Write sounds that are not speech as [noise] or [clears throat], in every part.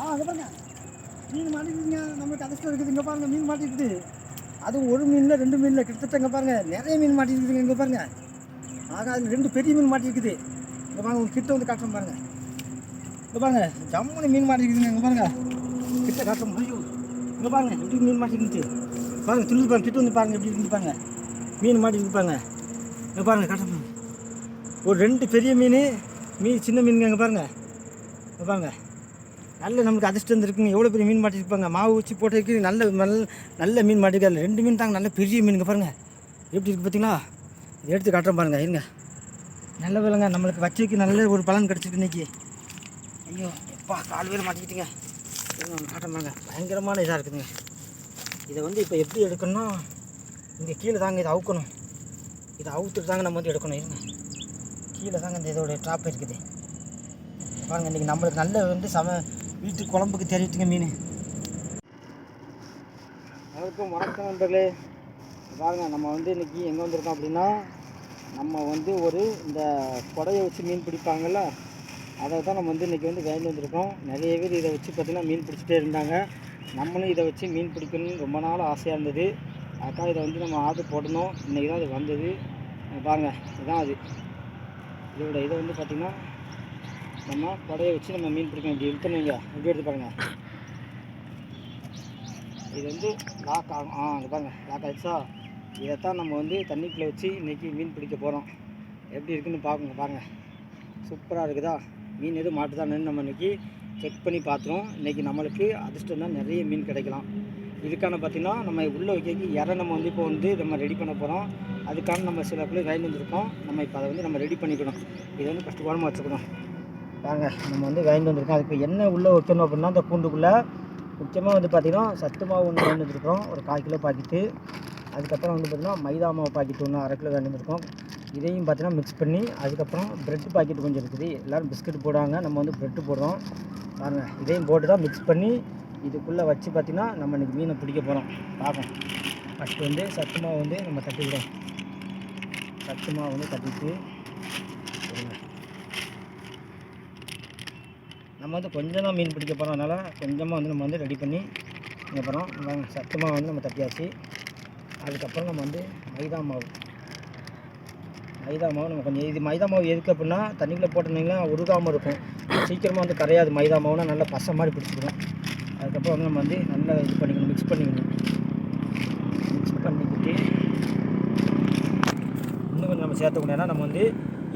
ஆ அங்கே பாருங்க. மீன் மாட்டிக்கிட்டீங்க நம்மளுக்கு அதிர்ஷ்டம் இருக்குது. இங்கே பாருங்கள் மீன் மாட்டிக்கிட்டு அதுவும் ஒரு மீனில் ரெண்டு மீனில் கிட்டத்தட்ட இங்கே பாருங்கள் நிறைய மீன் மாட்டிருக்குதுங்க இங்கே பாருங்கள் ஆக அது ரெண்டு பெரிய மீன் மாட்டிருக்குது இங்கே பாருங்கள் உங்க கிட்ட வந்து காட்டுறோம் பாருங்கள் இங்கே பாருங்க ஜம்முன்னு மீன் மாட்டிருக்குதுங்க இங்கே பாருங்கள் கிட்ட காட்டுறோம் ஐயோ. இங்கே பாருங்க எப்படி மீன் மாட்டிக்கிட்டு பாருங்கள் திரும்பி பாருங்கள் கிட்ட வந்து பாருங்கள் எப்படி இருந்துப்பாங்க மீன் மாட்டிருக்கு பாருங்க. இங்கே பாருங்கள் காட்டுறோம் ஒரு ரெண்டு பெரிய மீன் மீன் சின்ன மீனுங்க இங்கே பாருங்கள் இங்கே பாருங்கள் நல்ல நமக்கு அதிர்ஷ்டம் இருந்திருக்குங்க எவ்வளோ பெரிய மீன் மாட்டிருப்பாங்க மாவு ஊற்றி போட்டிருக்கு நல்ல நல்ல நல்ல மீன் மாட்டிருக்கு அதில் ரெண்டு மீன் தாங்க நல்ல பெரிய மீனுங்க பாருங்கள் எப்படி இருக்குது பார்த்தீங்களா இதை எடுத்து காட்டுறேன் பாருங்கள் இருங்க. நல்ல வேலைங்க. நம்மளுக்கு வச்சதுக்கு நல்ல ஒரு பலன் கிடச்சிருக்கு இன்றைக்கி ஐயோ எப்பா கால் வேறு மாட்டிக்கிட்டீங்க. இருங்க காட்டுறேன் பாருங்க. பயங்கரமான இதாக இருக்குதுங்க. இதை வந்து இப்போ எப்படி எடுக்கணும்னா இங்கே கீழே தாங்க இதை அவுக்கணும். இதை அவுத்துட்டு தாங்க நம்ம வந்து எடுக்கணும். இருங்க. கீழே தாங்க இந்த இதோட ட்ராப் இருக்குது. பாருங்கள் இன்றைக்கி நம்மளுக்கு நல்ல வந்து சம வீட்டு குழம்புக்கு தெரியுதுங்க மீன். வணக்கம் வணக்கம் நண்பர்களே. பாருங்க நம்ம வந்து இன்றைக்கி எங்கே வந்திருக்கோம் அப்படின்னா நம்ம வந்து ஒரு இந்த கொடையை வச்சு மீன் பிடிப்பாங்கல்ல அதை தான் நம்ம வந்து இன்றைக்கி வந்து வாங்கிட்டு வந்திருக்கோம். நிறைய பேர் இதை வச்சு பார்த்திங்கன்னா மீன் பிடிச்சிட்டே இருந்தாங்க. நம்மளும் இதை வச்சு மீன் பிடிக்கணும்னு ரொம்ப நாள் ஆசையாக இருந்தது. அக்கா இதை வந்து நம்ம ஆர்டர் போடணும். இன்றைக்கி தான் அது வந்தது. பாருங்கள் இதுதான் அது. இதோட இதை வந்து பார்த்திங்கன்னா நம்ம படையை வச்சு நம்ம மீன் பிடிக்கணும் இப்படி இழுத்தணுங்க இப்படி எடுத்து பாருங்கள் இது வந்து லாக் ஆகும் ஆ இது பாருங்க. லாக் ஆகிடுச்சா இதைத்தான் நம்ம வந்து தண்ணிக்குள்ளே வச்சு இன்றைக்கி மீன் பிடிக்க போகிறோம் எப்படி இருக்குன்னு பார்க்குங்க பாருங்கள் சூப்பராக இருக்குதா? மீன் எதுவும் மாட்டுதான்னு நம்ம இன்றைக்கி செக் பண்ணி பார்த்துருவோம் இன்றைக்கி நம்மளுக்கு அதிர்ஷ்டம் தான் நிறைய மீன் கிடைக்கலாம். இதுக்கான பார்த்திங்கன்னா நம்ம உள்ளே வைக்க இறை நம்ம வந்து இப்போ வந்து நம்ம ரெடி பண்ண போகிறோம் அதுக்கான நம்ம சில பிள்ளை வாங்கி வந்துருக்கோம். நம்ம இப்போ அதை வந்து நம்ம ரெடி பண்ணிக்கணும். இதை வந்து ஃபஸ்ட்டு குழம்பு வச்சுக்கணும். வாங்க நம்ம வந்து வாங்கிட்டு வந்திருக்கோம். அதுக்கு என்ன உள்ளே வைக்கணும் அப்படின்னா அந்த பூண்டுக்குள்ளே முக்கியமாக வந்து பார்த்திங்கன்னா சத்து மாவு ஒன்று வாங்கி வந்திருக்கோம் ஒரு கால் கிலோ பாக்கெட்டு. அதுக்கப்புறம் வந்து பார்த்திங்கன்னா மைதா மாவு பாக்கெட் ஒன்று அரை கிலோ வாங்கி வந்திருக்கோம். இதையும் பார்த்தீங்கன்னா மிக்ஸ் பண்ணி அதுக்கப்புறம் ப்ரெட் பாக்கெட் கொஞ்சம் இருக்குது. எல்லோரும் பிஸ்கட் போடுவாங்க நம்ம வந்து ப்ரெட்டு போடுறோம். பாருங்கள் இதையும் போட்டு தான் மிக்ஸ் பண்ணி இதுக்குள்ளே வச்சு பார்த்திங்கன்னா நம்ம இன்றைக்கி மீனை பிடிக்க போகிறோம் பார்ப்போம் ஃபஸ்ட்டு வந்து சத்து மாவு வந்து நம்ம தட்டிக்கிறோம். சத்து மாவு வந்து தட்டிட்டு இருங்க. நம்ம வந்து கொஞ்சம் தான் மீன் பிடிக்க போகிறோம் அதனால் கொஞ்சமாக வந்து நம்ம வந்து ரெடி பண்ணி இங்கே போகிறோம் சத்தமாக வந்து நம்ம தட்டியாச்சு. அதுக்கப்புறம் நம்ம வந்து மைதா மாவு. மைதா மாவு நம்ம கொஞ்சம் இது மைதா மாவு எதுக்கு அப்படின்னா தண்ணிக்குள்ளே போட்டிருந்தீங்கன்னா உருகாமல் இருக்கும். சீக்கிரமாக வந்து கரையாது மைதா மாவுனா நல்லா பசை மாதிரி பிடிச்சிடும் அதுக்கப்புறம் வந்து நம்ம வந்து நல்லா இது பண்ணிக்கணும் மிக்ஸ் பண்ணிக்கணும். மிக்ஸ் பண்ணிக்கிட்டு இன்னும் கொஞ்சம் நம்ம சேர்த்துக்கணும் ஏன்னா நம்ம வந்து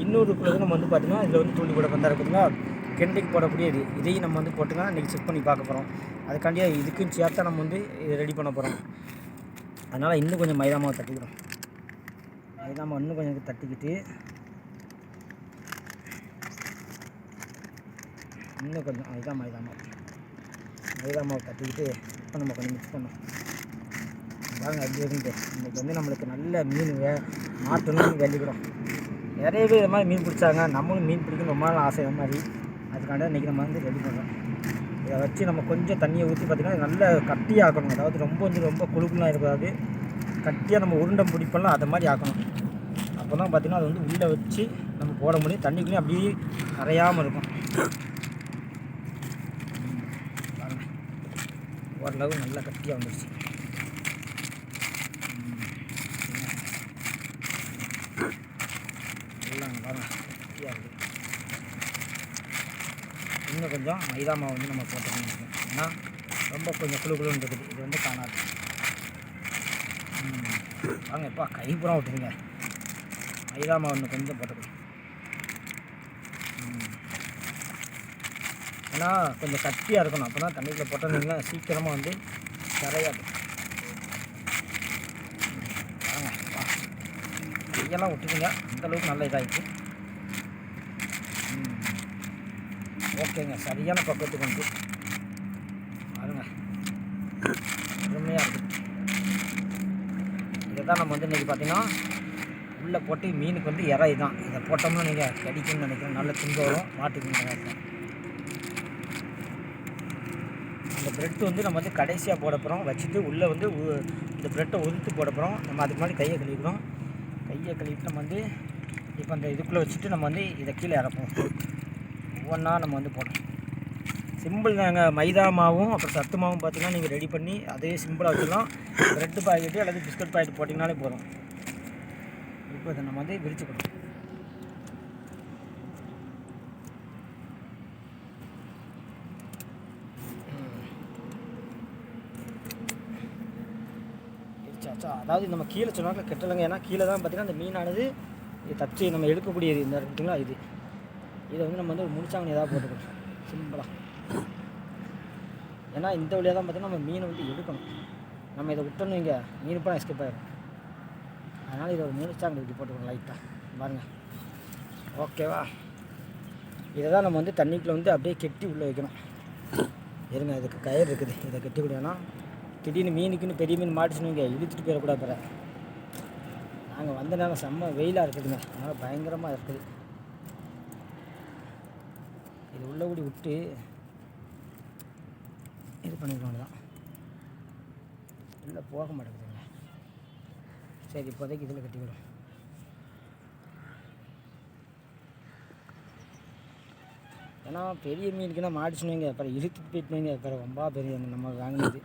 இன்னொரு பிறகு நம்ம வந்து பார்த்திங்கன்னா இதில் வந்து தூண்டி கூட வந்தால் இருக்குதுங்களா? கெண்டைக்கு போடக்கூடியது இதையும் நம்ம வந்து போட்டுங்க இன்றைக்கி செக் பண்ணி பார்க்க போகிறோம் அதுக்காண்டியே இதுக்கும் சேர்த்தா நம்ம வந்து இதை ரெடி பண்ண போகிறோம் அதனால் இன்னும் கொஞ்சம் மைதா மாவு தட்டிக்கிறோம். மைதா மாவு இன்னும் கொஞ்சம் தட்டிக்கிட்டு இன்னும் கொஞ்சம் அதுதான் மைதா மாவு. மைதா மாவு தட்டிக்கிட்டு இப்போ நம்ம கொஞ்சம் மிக்ஸ் பண்ணோம் பாருங்க அப்படி இருந்து இன்றைக்கி வந்து நம்மளுக்கு நல்ல மீன் வே மாட்டணும்னு வேண்டிக்கிறோம் நிறைய பேர் இது மாதிரி மீன் பிடிச்சாங்க. நம்மளும் மீன் பிடிக்கணும் ரொம்ப நாள் ஆசை அந்த மாதிரி. பண்ணுறதுக்காண்ட இன்றைக்கி நம்ம வந்து ரெடி பண்ணுறோம் இதை வச்சு நம்ம கொஞ்சம் தண்ணியை ஊற்றி பார்த்திங்கன்னா நல்ல கட்டியாக ஆக்கணும். அதாவது ரொம்ப வந்து ரொம்ப குழுக்குலாம் இருக்காது. கட்டியாக நம்ம உருண்டை பிடிப்பெல்லாம் அதை மாதிரி ஆக்கணும். அப்போ தான் பார்த்திங்கன்னா அது வந்து உள்ளே வச்சு நம்ம போட முடியும். தண்ணிக்குள்ளேயும் அப்படியே கரையாமல் இருக்கும். ஓரளவு நல்லா கட்டியாக வந்துடுச்சு எல்லாம் பாருங்க கட்டியாக இருக்குது இன்னும் கொஞ்சம் மைதா மாவு வந்து நம்ம போட்டுக்கணும். ஏன்னா ரொம்ப கொஞ்சம் குழு குழுன்னு இருக்குது இது வந்து காணாது. வாங்க இப்போ கை பூரா விட்டுருங்க மைதா மாவு ஒன்று கொஞ்சம் போட்டுக்கணும். ஏன்னா கொஞ்சம் கட்டியாக இருக்கணும். அப்போ தான் தண்ணியில் போட்டோம்னா சீக்கிரமாக வந்து கரையாது. வாங்க கையெல்லாம் விட்டுருங்க அந்தளவுக்கு நல்ல இதாகிடுச்சு ம் ஓகேங்க சரியான பக்கத்துக்கு வந்து. பாருங்க. அருமையாக இருக்குது இதை தான் நம்ம வந்து இன்றைக்கி பார்த்தீங்கன்னா உள்ளே போட்டு மீனுக்கு வந்து இறை தான். இதை போட்டோம்னா நீங்கள் கிடைக்கும்னு நினைக்கிறேன். நல்ல துண்டு வரும் மாட்டுக்கு இருக்கும் இந்த ப்ரெட் வந்து நம்ம வந்து கடைசியாக போட போகிறோம் வச்சுட்டு உள்ளே வந்து உ- இந்த ப்ரெட்டை உதுத்து போட போகிறோம் நம்ம அதுக்கு முன்னாடி கையை கழுவிக்கிறோம். கையை கழுவிட்டு நம்ம வந்து இப்போ அந்த இதுக்குள்ளே வச்சுட்டு நம்ம வந்து இதை கீழே இறப்போம் ஒவ்வொன்றா நம்ம வந்து போடணும். சிம்பிள் தாங்க. மைதா மாவும் அப்புறம் சத்து மாவும் பார்த்தீங்கன்னா நீங்கள் ரெடி பண்ணி அதே சிம்பிளாக வச்சுக்கலாம் ப்ரெட்டு பாக்கெட்டு அல்லது பிஸ்கட் பாக்கெட் போட்டிங்கனாலே போதும். இப்போ இதை நம்ம வந்து விரிச்சுக்கணும் அதாவது நம்ம கீழே சொன்னாக்க கெட்டலைங்க. ஏன்னா கீழே தான் பார்த்தீங்கன்னா அந்த மீனானது தச்சு நம்ம எடுக்கக்கூடியது. இந்த இருக்குங்களா இது? இதை வந்து நம்ம வந்து ஒரு முடிச்சாங்கன்னு ஏதாவது போட்டுக்கணும் சிம்பிளாக ஏன்னா இந்த வழியாக தான் பார்த்தீங்கன்னா நம்ம மீனை வந்து எடுக்கணும். நம்ம இதை விட்டோன்னு இங்கே மீன் போனால் எஸ்கேப் ஆகிடும் அதனால் இதை ஒரு முடிச்சாங்க இப்படி போட்டுக்கணும் லைட்டாக பாருங்கள் ஓகேவா இதை தான் நம்ம வந்து தண்ணிக்குள்ளே வந்து அப்படியே கெட்டி உள்ளே வைக்கணும். இருங்க இதுக்கு கயிறு இருக்குது. இதை கட்டி விடனா திடீர்னு மீனுக்குன்னு பெரிய மீன் மாட்டுச்சுன்னு இங்கே இழுத்துட்டு போயிடக்கூடாது பிற நாங்கள் வந்த நேரம் செம்ம வெயிலாக இருக்குதுங்க. அதனால் பயங்கரமாக இருக்குது. இது உள்ள கூடி விட்டு இது பண்ணிக்கணும் தான் உள்ளே போக மாட்டேங்குதுங்க. சரி இப்போதைக்கு இதில் கட்டிவிடும் ஏன்னா பெரிய மீனுக்குன்னா மாடிச்சுனுங்க அப்புறம் இழுத்து போயிட்டுனுங்க. அப்புறம் ரொம்ப பெரிய நம்ம வாங்கினது.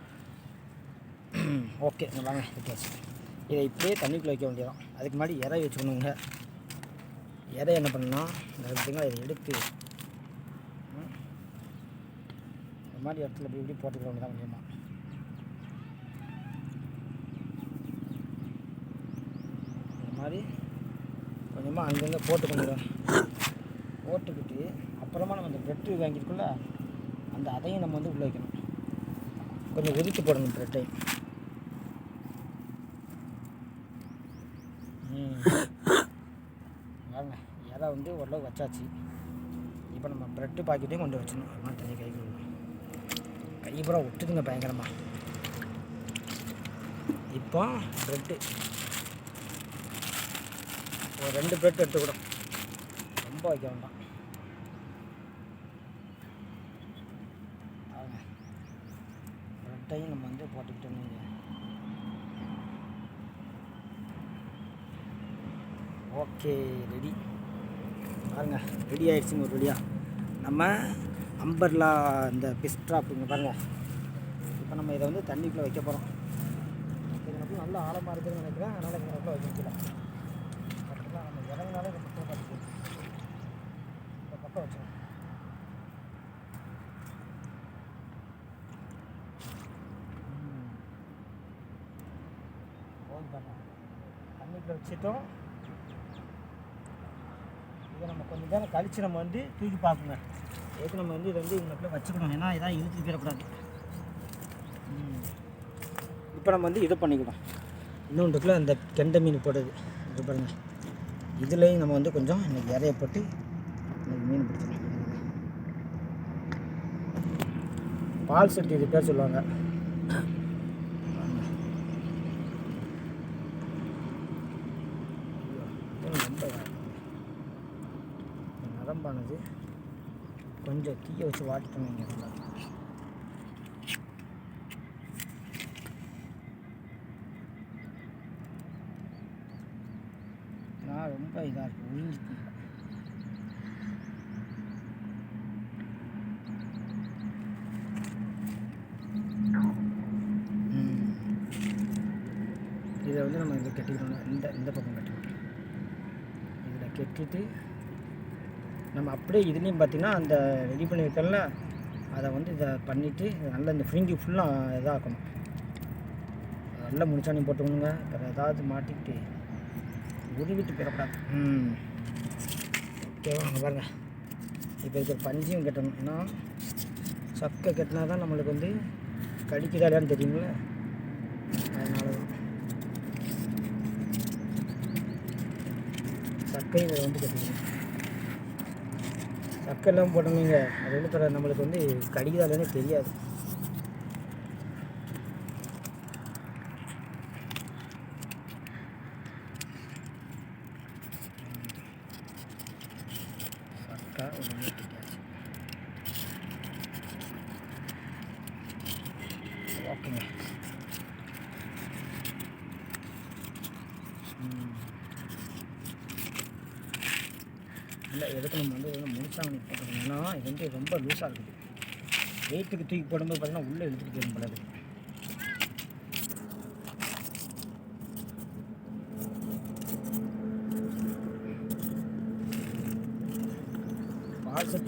[clears throat] ஓகே இங்க வாங்க இதை இப்படியே தண்ணிக்குள்ளே வைக்க வேண்டியதான் அதுக்கு முன்னாடி இறை வச்சுக்கணுங்க. இறை என்ன பண்ணால் இந்த இதை எடுத்து ம், இந்த மாதிரி இடத்துல இப்படி இப்படி போட்டுக்கிற வேண்டியதான் கொஞ்சமாக இந்த மாதிரி கொஞ்சமாக அங்கங்கே போட்டுக்கணும் போட்டுக்கிட்டு அப்புறமா நம்ம அந்த ப்ரெட்டு வாங்கியிருக்குள்ள அந்த அதையும் நம்ம வந்து உள்ளே வைக்கணும். கொஞ்சம் ஒதுக்கி போடணும் ப்ரெட்டையும் வாங்க இறை வந்து ஓரளவு வச்சாச்சு. இப்போ நம்ம ப்ரெட்டு பாக்கெட்டையும் கொண்டு வச்சிடணும். அம்மா தண்ணி கை கழுவணும் கை விட்டுதுங்க பயங்கரமாக இப்போ ப்ரெட்டு ஒரு ரெண்டு ப்ரெட் எடுத்துக்கூடும். ரொம்ப வைக்க வேண்டாம். ப்ரெட்டையும் நம்ம வந்து போட்டுக்கிட்டோம் வைங்க. ஓகே ரெடி பாருங்க ரெடி ஆயிடுச்சுங்க ஒரு வழியாக நம்ம அம்பர்லா இந்த பிஸ்ட்ராப் இங்கே பாருங்க. இப்போ நம்ம இதை வந்து தண்ணிக்குள்ளே வைக்க போகிறோம் இது மட்டும் நல்ல ஆழமாக இருக்குதுன்னு நினைக்கிறேன். அதனால் இந்த மட்டும் வைக்க முடியல. கரெக்டாக நம்ம இறங்கினாலே இந்த பக்கம் பார்த்து இந்த பக்கம் வச்சோம் தண்ணிக்குள்ளே வச்சிட்டோம். இதை நம்ம கொஞ்சம் நேரம் கழித்து நம்ம வந்து தூக்கி பார்ப்போங்க. எதுக்கு நம்ம வந்து இதை வந்து இங்கே வச்சுக்கணும். ஏன்னா இதான் இழுத்து போயிடக்கூடாது இப்போ நம்ம வந்து இதை பண்ணிக்கலாம். இன்னொன்றுக்குள்ள அந்த கெண்டை மீன் போடுறது. இது பாருங்க. இதுலேயும் நம்ம வந்து கொஞ்சம் இன்னைக்கு இறைய போட்டு இன்னைக்கு மீன் பிடிச்சிடலாம் பால் சட்டி இது பேர் சொல்லுவாங்க ஐயோ, இது ரொம்ப இதா இருக்குங்க. இந்த நரம்பானது கொஞ்சம் தீயை வச்சு வாட்டிட்டு நீங்கள் நல்லா நான் ரொம்ப இதாக இருக்கு உறிஞ்சிட்டு இதை வந்து நம்ம இதை கட்டிக்கணும். இந்த இந்த பக்கம் கட்டிக்கணும். இதில் கட்டிட்டு நம்ம அப்படியே இதுலேயும் பார்த்தீங்கன்னா அந்த ரெடி பண்ணியிருக்கல அதை வந்து இதை பண்ணிவிட்டு நல்லா இந்த ஃப்ரிஞ்சு ஃபுல்லாக இதாகணும் நல்லா முடிச்சாணி போட்டுக்கணுங்க. வேறு ஏதாவது மாட்டிக்கிட்டு உருவிட்டு பெறக்கூடாது. ம். ஓகேவா அங்கே பாருங்க. இப்போ இருக்கிற பஞ்சியும் கட்டணும். ஏன்னா சக்கை கட்டினா தான் நம்மளுக்கு வந்து கடிக்குதா இல்லையான்னு தெரியுங்களே அதனால தான். சக்கையும் இதை வந்து கட்டிக்கணும். சக்கை எல்லாம் போட்டோம்னுங்க அது வந்து பிற நம்மளுக்கு வந்து கடிக்குதா இல்லைன்னு தெரியாது ஓகேங்க ம். இல்லை எதுக்கு நம்ம வந்து இதில் முடிச்சாங்க போட்டுக்கணும் ஏன்னா இது வந்து ரொம்ப லூஸாக இருக்குது. வெயிட்டுக்கு தூக்கி போடும்போது பார்த்தீங்கன்னா உள்ளே இழுத்துட்டு போயிடும் போல இருக்கு.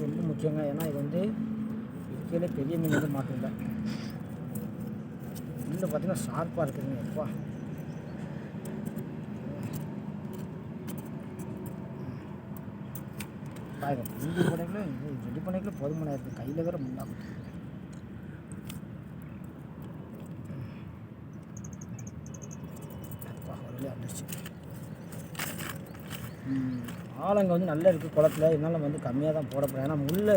ரொம்ப முக்கியங்க. ஏன்னா இது வந்து கீழே பெரிய மீன் வந்து மாட்டில்ல உள்ளே பார்த்தீங்கன்னா ஷார்ப்பாக இருக்குதுங்க. எப்பா. பாருங்க. இஞ்சி படைக்கல ரெடி பண்ணிக்கல போதுமான இருக்குது கையில் வேற முன்னா அப்பா வந்துருச்சு ஆழங்க வந்து நல்லா இருக்குது குளத்துல. இருந்தாலும் வந்து கம்மியாக தான் போடப்படுறேன் ஏன்னா முள்ளை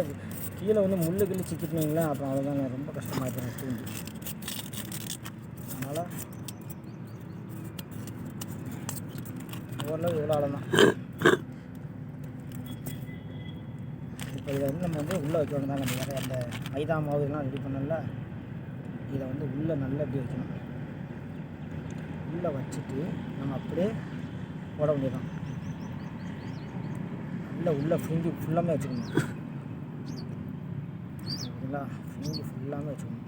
கீழே வந்து முள்ளு கிள்ளி சிக்கிட்டுனீங்களே அப்புறம் அவ்வளோதாங்க ரொம்ப கஷ்டமாக இருக்கும் தூண்டி அதனால் ஓரளவு இவ்வளோ ஆழம் தான் இப்போ இதை வந்து நம்ம வந்து உள்ளே வைக்கணும் தான் நம்ம வேறு அந்த மைதா மாவு இதெல்லாம் ரெடி பண்ணல. இதை வந்து உள்ளே நல்லா இப்படி வைக்கணும். உள்ளே வச்சுட்டு நம்ம அப்படியே போட வேண்டியதான் உள்ளே உள்ளே ஃப்ரிங்கி ஃபுல்லாமே வச்சுக்கணும். சரிங்களா? ஃப்ரிங்கி ஃபுல்லாமே வச்சுக்கணும்.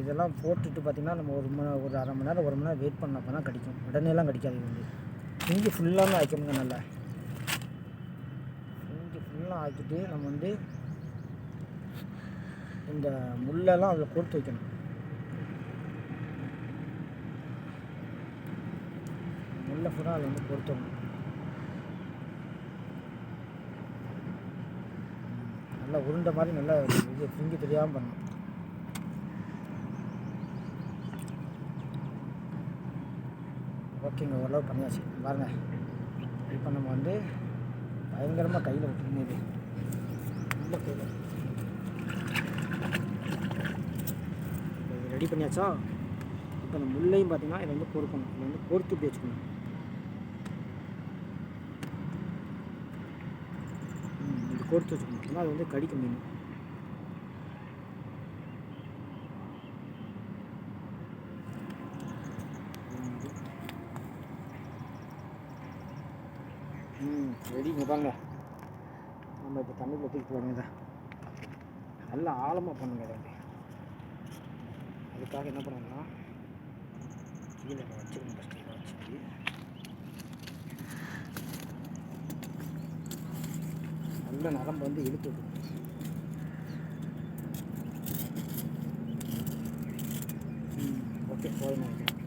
இதெல்லாம் போட்டுட்டு பார்த்திங்கன்னா நம்ம ஒரு மணி ஒரு அரை மணி நேரம் ஒரு மணி நேரம் வெயிட் பண்ணப்போ தான் கிடைக்கும். உடனேலாம் கிடைக்காது இது வந்து. இஞ்சி ஃபுல்லாமே ஆக்கணுங்க நல்லா. இஞ்சி ஃபுல்லாக ஆக்கிட்டு நம்ம வந்து இந்த முள்ளெல்லாம் அதில் கொடுத்து வைக்கணும். முல்லை ஃபுல்லாக அதில் வந்து பொருத்தணும் நல்லா உருண்டை மாதிரி நல்லா இது பிங்கி தெரியாமல் பண்ணணும். ஓகேங்க ஓரளவு பண்ணியாச்சு. பாருங்க. இப்போ நம்ம வந்து பயங்கரமாக கையில் விட்டுருந்தது இது கையில். ரெடி பண்ணியாச்சா? இப்போ இந்த முள்ளையும் பார்த்தீங்கன்னா இதை வந்து பொறுக்கணும். இதை வந்து பொறுத்து இப்படி வச்சுக்கணும். ம், இது கோர்த்து வச்சுக்கணும். ஏன்னா அது வந்து கடிக்க மீன் ம் ரெடிங்க பாருங்க நம்ம இப்போ தண்ணிக்குள்ள தூக்கி போடுங்க இதை நல்லா ஆழமாக பண்ணுங்க அதை அதுக்காக என்ன பண்ணணும்னா கீழே இதை வச்சுக்கணும் ஃபஸ்ட்டு இதை வச்சுட்டு. நல்ல நரம்பு வந்து இழுத்து விட்டுக்கணும். ஓகே போதும் நினைக்கிறேன்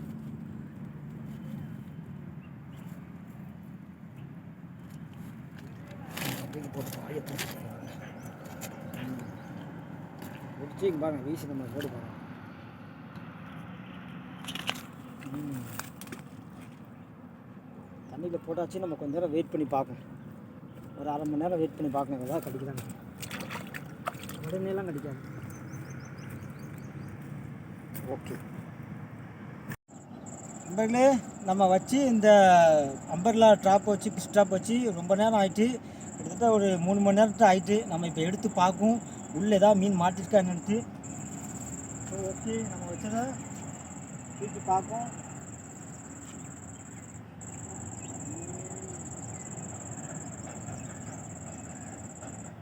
தூக்கி போட்டு வாயை பிடிச்சி பாருங்க வீசி நம்ம போட்டு பாருங்க. தண்ணியில் போட்டாச்சு நம்ம கொஞ்ச நேரம் வெயிட் பண்ணி பார்க்கணும். ஒரு அரை மணி நேரம் வெயிட் பண்ணி பார்க்கணும். ஏதாவது கிடைக்கிறாங்க உடனேலாம் கிடைக்காது. ஓகே நண்பர்களே நம்ம வச்சு இந்த அம்பர்லா ட்ராப் வச்சு பிஸ் ட்ராப் வச்சு ரொம்ப நேரம் ஆயிட்டு கிட்டத்தட்ட ஒரு மூணு மணி நேரத்தை ஆயிட்டு நம்ம இப்போ எடுத்து பார்க்கும். உள்ளே ஏதாவது மீன் மாட்டிருக்கா என்னன்ட்டு. So okay. நம்ம வச்சதை தூக்கி பார்ப்போம்.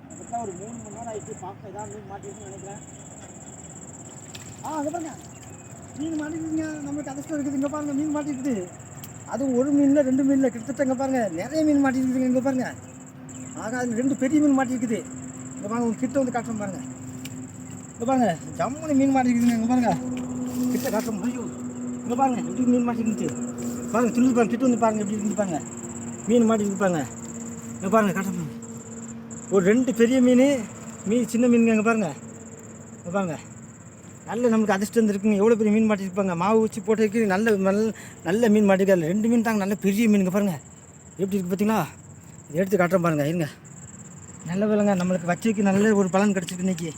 கிட்டத்தட்ட ஒரு மூணு மணி நேரம் ஆயிட்டு பார்க்க ஏதாவது மீன் மாட்டிருக்குன்னு நினைக்கிறேன். ஆ அது பாருங்க. மீன் மாட்டிருக்குங்க. நம்மளுக்கு அதிர்ஷ்டம் இருக்குது. இங்கே பாருங்க மீன் மாட்டிருக்குது. அதுவும் ஒரு மீனில் ரெண்டு மீனில். கிட்டத்தட்ட இங்கே பாருங்க நிறைய மீன் மாட்டிருக்குதுங்க. இங்கே பாருங்க. ஆக அதில் ரெண்டு பெரிய மீன் மாட்டிருக்குது. இங்கே பாருங்க உங்கள் கிட்ட வந்து காட்டுறோம் பாருங்க. இங்கே பாருங்க ஜம்முன்னு மீன் மாட்டிருக்குதுங்க இங்கே பாருங்க. கிட்ட காட்டுறோம் ஐயோ. இங்கே பாருங்க எப்படி மீன் மாட்டிருந்துச்சு பாருங்க திரும்பி பாருங்க கிட்ட வந்து பாருங்க எப்படி இருந்து பாருங்க. மீன் மாட்டிருக்கு பாருங்க. இங்கே பாருங்க காட்டுறோம் ஒரு ரெண்டு பெரிய மீன் மீன் சின்ன மீனுங்க இங்கே பாருங்க. இங்கே பாருங்க. நல்ல நமக்கு அதிர்ஷ்டம் இருந்திருக்குங்க எவ்வளோ பெரிய மீன் மாட்டிருப்பாங்க மாவு ஊற்றி போட்டிருக்கு நல்ல நல்ல நல்ல மீன் மாட்டிருக்கு அதில் ரெண்டு மீன் தாங்க நல்ல பெரிய மீனுங்க பாருங்க. எப்படி இருக்குது பார்த்தீங்களா எடுத்து காட்டுறேன் பாருங்கள் இருங்க. நல்ல வேலைங்க நம்மளுக்கு வச்சதுக்கு நல்ல ஒரு பலன் கிடச்சிருக்கு இன்றைக்கி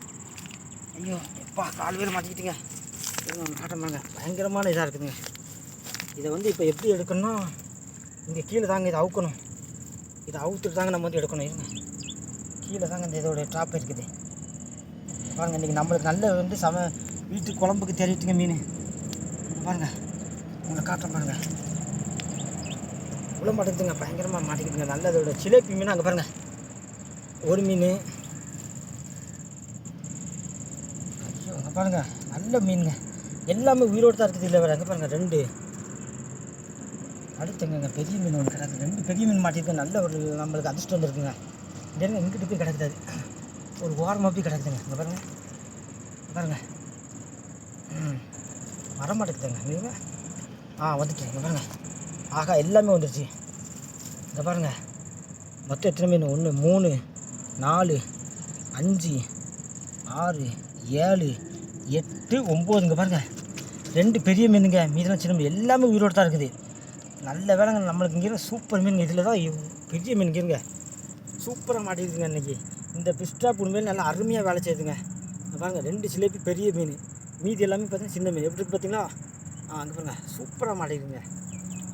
ஐயோ எப்பா கால் வேறு மாட்டிக்கிட்டீங்க. இருங்க காட்டுறேன் பாருங்க. பயங்கரமான இதாக இருக்குதுங்க. இதை வந்து இப்போ எப்படி எடுக்கணும்னா இங்கே கீழே தாங்க இதை அவுக்கணும். இதை அவுத்துட்டு தாங்க நம்ம வந்து எடுக்கணும் இருங்க. கீழே தாங்க இந்த இதோட ட்ராப் இருக்குது. பாருங்க இன்றைக்கி நம்மளுக்கு நல்ல வந்து சம வீட்டு குழம்புக்கு தெரிவிட்டுங்க மீன். பாருங்கள் பாருங்க உங்களை காட்டுறேன் பாருங்கள் இவ்வளோ மாட்டேங்குதுங்க பயங்கரமாக மாட்டிக்கிட்டுங்க நல்ல அதோட சிலேபி மீன் அங்கே பாருங்கள் ஒரு மீன். ஐயோ அங்கே பாருங்க. நல்ல மீனுங்க. எல்லாமே உயிரோடு தான் இருக்குது. இல்லை வேறு அங்கே பாருங்கள் ரெண்டு. அடுத்தங்க பெரிய மீன் ஒன்று கிடக்குது. ரெண்டு பெரிய மீன் மாட்டிருக்கு நல்ல ஒரு நம்மளுக்கு அதிர்ஷ்டம் வந்துருக்குங்க. இதெல்லாம் எங்கிட்ட போய் கிடக்குது அது. ஒரு ஓரமாக போய் கிடக்குதுங்க. இங்கே பாருங்கள் பாருங்கள் பாருங்க. ம். வரமாட்டேங்குதுங்க. நீங்க ஆ வந்துட்டேன். இங்கே பாருங்கள் ஆகா எல்லாமே வந்துருச்சு. இதை பாருங்க. மொத்தம் எத்தனை மீன்? ஒன்று மூணு நாலு அஞ்சு ஆறு ஏழு எட்டு ஒம்போதுங்க பாருங்க. ரெண்டு பெரிய மீனுங்க. மீதெல்லாம் சின்ன மீன். எல்லாமே உயிரோடு தான் இருக்குது. நல்ல வேலைங்க. நம்மளுக்கு இங்கே சூப்பர் மீன் இதில் தான் பெரிய மீன் இருங்க. சூப்பராக மாட்டிருக்குங்க இன்றைக்கி இந்த பிஸ்டாப் உண்மையில நல்லா அருமையாக வேலை செய்யுதுங்க. பாருங்கள் ரெண்டு சிலேபி பெரிய மீன். மீதி எல்லாமே பார்த்தீங்கன்னா சின்ன மீன். எப்படி இருக்கு பார்த்தீங்களா? ஆ அங்கே பாருங்கள் சூப்பராக மாட்டிருக்குங்க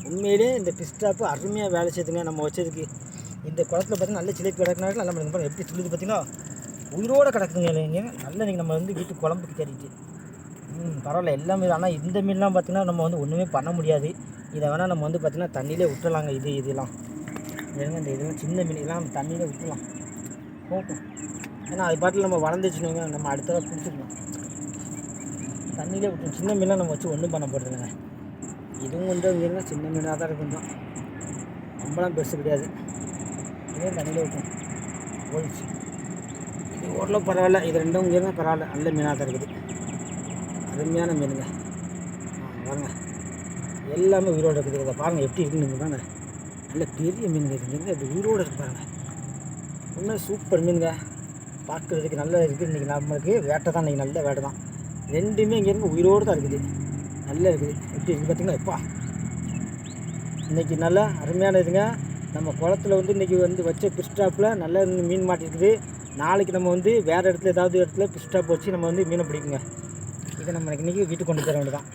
உண்மையிலே இந்த பிஸ்டாப்பு அருமையாக வேலை செய்யுதுங்க நம்ம வச்சதுக்கு இந்த குளத்துல பார்த்தீங்கன்னா நல்ல சிலைப்பு கிடக்குனால நல்லா பாருங்க எப்படி துள்ளுது பார்த்தீங்கன்னா உயிரோடு கிடக்குதுங்க இல்லைங்க. நல்ல நீங்கள் நம்ம வந்து வீட்டு குழம்புக்கு தேடிட்டு. ம் பரவாயில்ல. எல்லாமே ஆனால் இந்த மீன்லாம் பார்த்தீங்கன்னா நம்ம வந்து ஒன்றுமே பண்ண முடியாது. இதை வேணால் நம்ம வந்து பார்த்திங்கன்னா தண்ணியிலே விட்டுலாங்க இது இதெல்லாம். ஏங்க இந்த இதெல்லாம் சின்ன மீன். இதெல்லாம் நம்ம தண்ணியிலே விட்டுலாம் போட்டோம். ஏன்னா அது பாட்டில் நம்ம வளர்ந்துச்சுனுங்க நம்ம அடுத்ததாக பிடிச்சிக்கலாம் தண்ணியிலே விட்டுரும் சின்ன மீன்லாம் நம்ம வச்சு ஒன்றும் பண்ண போகிறதில்லைங்க இதுவும் கொஞ்சம் இருந்தால் சின்ன மீனாக தான் இருக்கும் கொஞ்சம் ரொம்பலாம் பெருசு கிடையாது. இதே தண்ணியில் இருக்கும். போயிடுச்சு. இது ஓரளவு பரவாயில்ல. இது ரெண்டும் இங்கே பரவாயில்ல. நல்ல மீனாக தான் இருக்குது. அருமையான மீனுங்க. ஆ, பாருங்க எல்லாமே உயிரோடு இருக்குது. இதை பாருங்கள் எப்படி இருக்குன்னு பாருங்க. நல்ல பெரிய மீனுங்க இது. மீனுங்க இப்படி உயிரோடு இருக்கு பாருங்க. உண்மை சூப்பர் மீனுங்க. பார்க்குறதுக்கு நல்லா இருக்குது. இன்றைக்கி நம்மளுக்கு வேட்டை தான். இன்றைக்கி நல்ல வேட்டை தான். ரெண்டுமே இங்கேருந்து உயிரோடு தான் இருக்குது. நல்லா இருக்குது எப்படி? இருக்குது பார்த்திங்கன்னா எப்பா இன்றைக்கி நல்லா அருமையான இதுங்க. நம்ம குளத்துல வந்து இன்றைக்கி வந்து வச்ச பிஸ்டாப்பில் நல்லா மீன் மாட்டிருக்குது. நாளைக்கு நம்ம வந்து வேறு இடத்துல ஏதாவது இடத்துல பிஸ்டாப் வச்சு நம்ம வந்து மீனை பிடிக்குங்க. இதை நம்ம இன்றைக்கி வீட்டுக்கு கொண்டு தர வேண்டியதான்